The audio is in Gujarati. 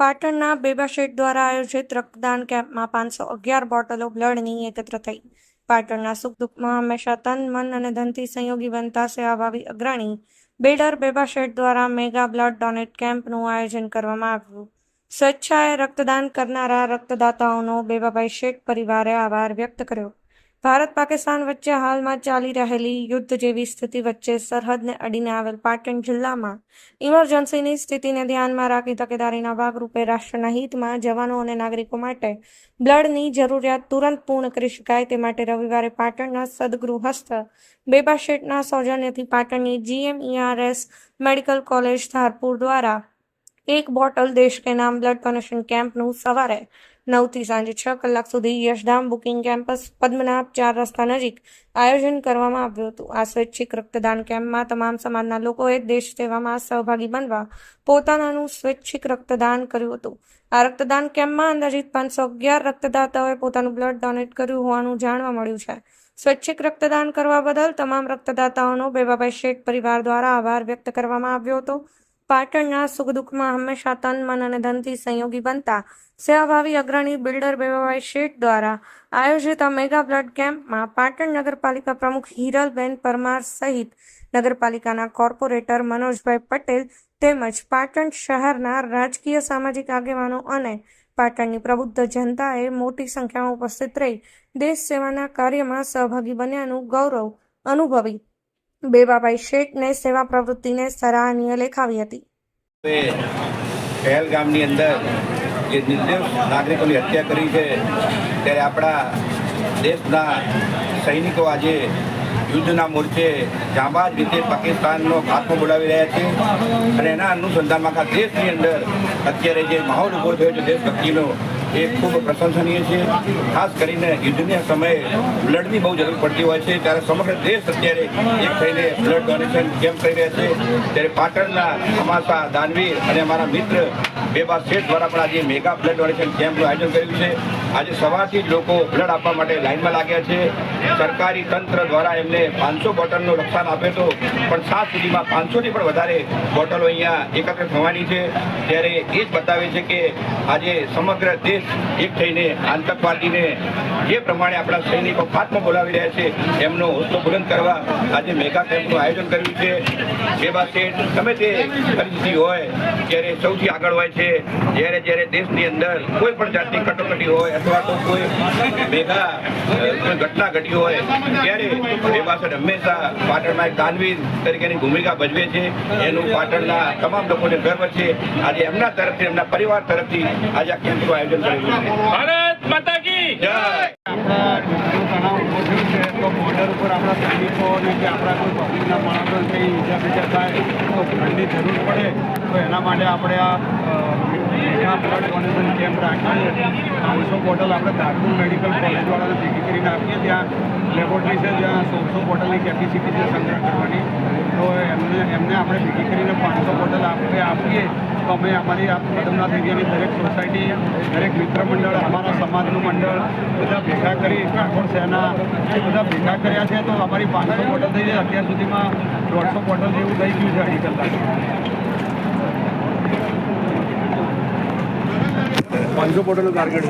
પાટણના બેબા શેઠ દ્વારા આયોજિત રક્તદાન કેમ્પમાં પાંચસો અગિયાર બોટલો બ્લડની એકત્ર થઈ. પાટણના સુખ દુઃખમાં હંમેશા તન, મન અને ધનથી સંયોગી બનતા સેવાભાવી અગ્રણી બેડર બેબા શેઠ દ્વારા મેગા બ્લડ ડોનેટ કેમ્પનું આયોજન કરવામાં આવ્યું. સ્વેચ્છાએ રક્તદાન કરનારા રક્તદાતાઓનો બેબાભાઈ શેઠ પરિવારે આભાર વ્યક્ત કર્યો. ભારત પાકિસ્તાન વચ્ચે હાલમાં ચાલી રહેલી યુદ્ધ જેવી સ્થિતિ વચ્ચે સરહદને અડીને આવેલ પાટણ જિલ્લામાં ઇમરજન્સીની સ્થિતિને ધ્યાનમાં રાખી તકેદારીના ભાગરૂપે રાષ્ટ્રના હિતમાં જવાનો અને નાગરિકો માટે બ્લડની જરૂરિયાત તુરંત પૂર્ણ કરી શકાય તે માટે રવિવારે પાટણના સદગૃહસ્થ બેબા શેઠના સૌજન્યથી પાટણની જીએમઈઆરએસ મેડિકલ કોલેજ ધારપુર દ્વારા એક બોટલ દેશ કે નામ બ્લડ ડોનેશન કેમ્પનું સવારે નવથી સાંજે છ કલાક સુધી યશધામ બુકિંગ કેમ્પસ પદ્મનાભ ચાર રસ્તા નજીક આયોજન કરવામાં આવ્યું હતું. આ સ્વૈચ્છિક રક્તદાન કેમ્પમાં તમામ સમાજના લોકોએ દેશ સેવામાં સહભાગી બનવા પોતાનાનું સ્વૈચ્છિક રક્તદાન કર્યું હતું. આ રક્તદાન કેમ્પમાં અંદાજિત પાંચસો અગિયાર રક્તદાતાઓએ પોતાનું બ્લડ ડોનેટ કર્યું હોવાનું જાણવા મળ્યું છે. સ્વૈચ્છિક રક્તદાન કરવા બદલ તમામ રક્તદાતાઓનો બેબાભાઈ શેઠ પરિવાર દ્વારા આભાર વ્યક્ત કરવામાં આવ્યો હતો. પાટણના સુખ દુઃખમાં હંમેશા તન, મન અને ધનથી સંયોગી બનતા સેવાભાવી અગ્રણી બિલ્ડર બેવાભાઈ શેઠ દ્વારા આયોજિત આ મેગા બ્લડ કેમ્પમાં પાટણ નગરપાલિકા પ્રમુખ હિરલબેન પરમાર સહિત નગરપાલિકાના કોર્પોરેટર મનોજભાઈ પટેલ તેમજ પાટણ શહેરના રાજકીય સામાજિક આગેવાનો અને પાટણની પ્રબુદ્ધ જનતાએ મોટી સંખ્યામાં ઉપસ્થિત રહી દેશ સેવાના કાર્યમાં સહભાગી બન્યાનું ગૌરવ અનુભવી બેબાભાઈ શેઠને, સેવા પ્રવૃત્તિને સરાહનીય લેખાવી હતી. હવે પહેલગામની અંદર જે નિર્દોષ નાગરિકોની હત્યા કરી છે, ત્યારે આપણા દેશના સૈનિકો આજે યુદ્ધના મોરચે જાંબાજ રીતે પાકિસ્તાનનો ખાત્મો બોલાવી રહ્યા છે અને એના અનુસંધાનમાં આખા દેશની અંદર અત્યારે જે માહોલ ઊભો થયો છે, દેશભક્તિનો એ ખૂબ પ્રશંસનીય છે. ખાસ કરીને યુદ્ધના સમયે બ્લડની બહુ જરૂર પડતી હોય છે. ત્યારે સમગ્ર દેશ અત્યારે એક થઈને બ્લડ ડોનેશન કેમ્પ કરી રહ્યા છે. ત્યારે પાટણના અમાસા દાનવીર અને અમારા મિત્ર બેબા શેઠ દ્વારા પણ આજે મેગા બ્લડ ડોનેશન કેમ્પનું આયોજન કર્યું છે. આજે સવારથી જ લોકો બ્લડ આપવા માટે લાઇનમાં લાગ્યા છે. સરકારી તંત્ર દ્વારા એમને પાંચસો બોટલનો રક્ષણ આપ્યો હતો પણ સાત સુધીમાં પાંચસોથી પણ વધારે બોટલો અહીંયા એકત્ર થવાની છે. ત્યારે એ જ બતાવે છે કે આજે સમગ્ર દેશ એક થઈને આતંકવાદીને જે પ્રમાણે આપણા સૈનિકો ખાત્મો બોલાવી રહ્યા છે, એમનો હોસ્તો બુલંદ કરવા આજે મેગા કેમ્પનું આયોજન કર્યું છે. બેબા શેઠ ગમે તે પરિસ્થિતિ હોય ત્યારે સૌથી આગળ હોય છે, જ્યારે જ્યારે દેશની અંદર કોઈ પણ જાતની કટોકટી હોય અથવા તો કોઈ મેગા ઘટના ઘટી હોય, ત્યારે બેબા શેઠ હંમેશા પાટણમાં એક દાનવીર તરીકેની ભૂમિકા ભજવે છે. એનું પાટણના તમામ લોકોને ગર્વ છે. આજે એમના તરફથી, એમના પરિવાર તરફથી આજે આ કેમ્પનું આયોજન ભારત માતા કી જય. તો બોર્ડર ઉપર આપણા સૈનિકો કે આપણા કોઈ પબ્લિકના માણસો કંઈ ઈજા બીજા થાય તો બ્લડની જરૂર પડે તો એના માટે આપણે આ મેગા બ્લડ કેમ્પ રાખીએ પાંચસો બોટલ આપણે ધારપુર મેડિકલ કોલેજવાળાને ભેગી કરીને આપીએ. ત્યાં લેબોરેટરી છે, જ્યાં સોળસો બોટલની કેપેસિટી છે સંગ્રહ કરવાની. તો એમને આપણે ભેગી કરીને પાંચસો બોટલ આપણે આપીએ તો અમે અમારી આ પદમનાથ એરિયાની દરેક સોસાયટી, દરેક મિત્ર મંડળ, અમારા સમાજનું મંડળ બધા ભેગા કરી ઠાકોર સેના એ બધા ભેગા કર્યા છે તો અમારી પાંચસો બોટલ થઈ જાય. અત્યાર સુધીમાં દોઢસો બોટલ જેવું થઈ ગયું છે અઢી કલાક. પાંચસો બોટલનું ટાર્ગેટ